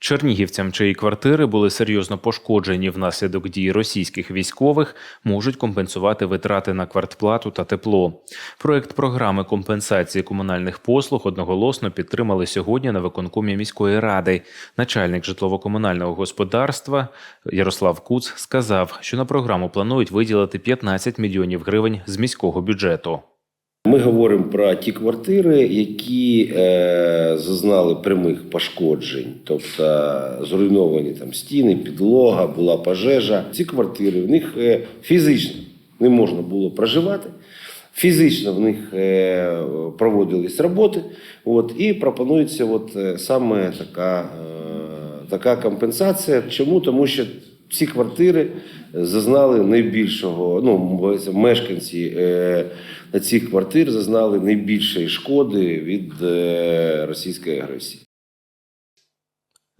Чернігівцям, чиї квартири були серйозно пошкоджені внаслідок дій російських військових, можуть компенсувати витрати на квартплату та тепло. Проект програми компенсації комунальних послуг одноголосно підтримали сьогодні на виконкомі міської ради. Начальник житлово-комунального господарства Ярослав Куц сказав, що на програму планують виділити 15 мільйонів гривень з міського бюджету. Ми говоримо про ті квартири, які е, зазнали прямих пошкоджень, тобто зруйновані там стіни, підлога, була пожежа. Ці квартири в них е, фізично не можна було проживати. Фізично в них е, проводились роботи, от, і пропонується от, е, саме така, е, така компенсація. Чому? Тому що ці квартири зазнали найбільшого, ну, мешканці е, цих квартир зазнали найбільшої шкоди від е, російської агресії.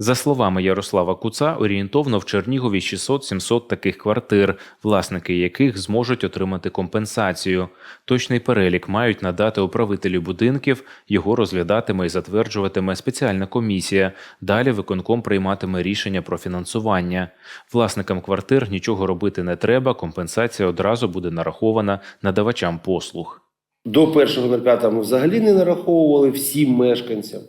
За словами Ярослава Куца, орієнтовно в Чернігові 600-700 таких квартир, власники яких зможуть отримати компенсацію. Точний перелік мають надати управителі будинків, його розглядатиме і затверджуватиме спеціальна комісія. Далі виконком прийматиме рішення про фінансування. Власникам квартир нічого робити не треба, компенсація одразу буде нарахована надавачам послуг. До 1.05 ми взагалі не нараховували всім мешканцям.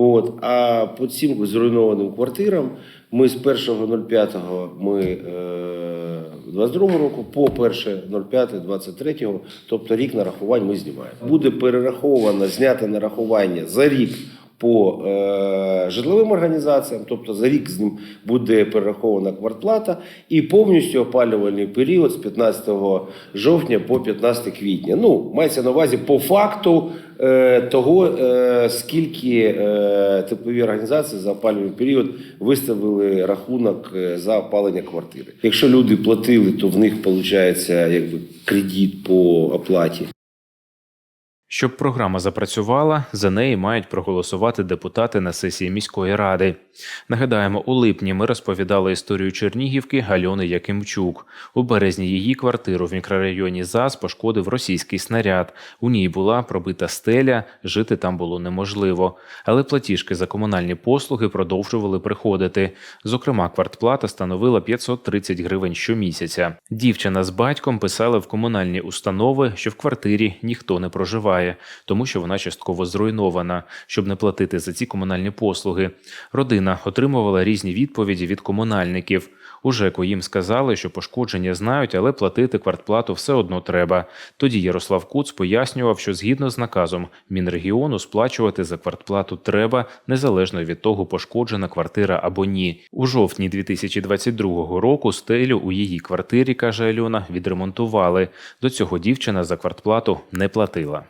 От, а по цим зруйнованим квартирам ми з 1.05 ми е, 22 року по 1.05 23, тобто рік нарахувань ми знімаємо. Буде перераховано, знято нарахування за рік по е, житловим організаціям, тобто за рік з ним буде перерахована квартплата, і повністю опалювальний період з 15 жовтня по 15 квітня. Ну, мається на увазі по факту е, того, е, скільки е, теплові організації за опалювальний період виставили рахунок е, за опалення квартири. Якщо люди платили, то в них виходить якби кредит по оплаті. Щоб програма запрацювала, за неї мають проголосувати депутати на сесії міської ради. Нагадаємо, у липні ми розповідали історію Чернігівки Альони Якимчук. У березні її квартиру в мікрорайоні ЗАЗ пошкодив російський снаряд. У ній була пробита стеля, жити там було неможливо. Але платіжки за комунальні послуги продовжували приходити. Зокрема, квартплата становила 530 гривень щомісяця. Дівчина з батьком писали в комунальні установи, що в квартирі ніхто не проживає тому що вона частково зруйнована, щоб не платити за ці комунальні послуги. Родина отримувала різні відповіді від комунальників. У ЖЕКу їм сказали, що пошкодження знають, але платити квартплату все одно треба. Тоді Ярослав Куц пояснював, що згідно з наказом Мінрегіону сплачувати за квартплату треба незалежно від того, пошкоджена квартира або ні. У жовтні 2022 року стелю у її квартирі, каже Альона, відремонтували. До цього дівчина за квартплату не платила.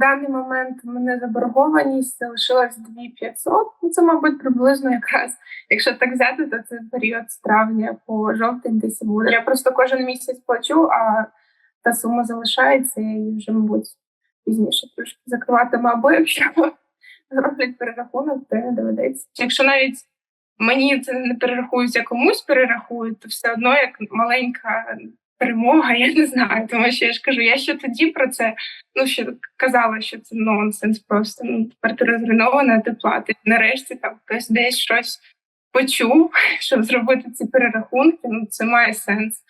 Даний момент у мене заборгованість залишилась 2500. Ну це, мабуть, приблизно якраз. Якщо так взяти, то це період з травня по жовтень десь буде. Я просто кожен місяць плачу, а та сума залишається і вже, мабуть, пізніше трошки закриватиму. Або якщо зроблять перерахунок, то не доведеться. Якщо навіть мені це не перерахується, комусь перерахують, то все одно як маленька перемога, я не знаю. Тому що я ж кажу, я ще тоді про це ну ще казала, що це нонсенс. Просто ну квартира зруйнована, ти платиш. Нарешті там хтось десь щось почув, щоб зробити ці перерахунки. Ну це має сенс.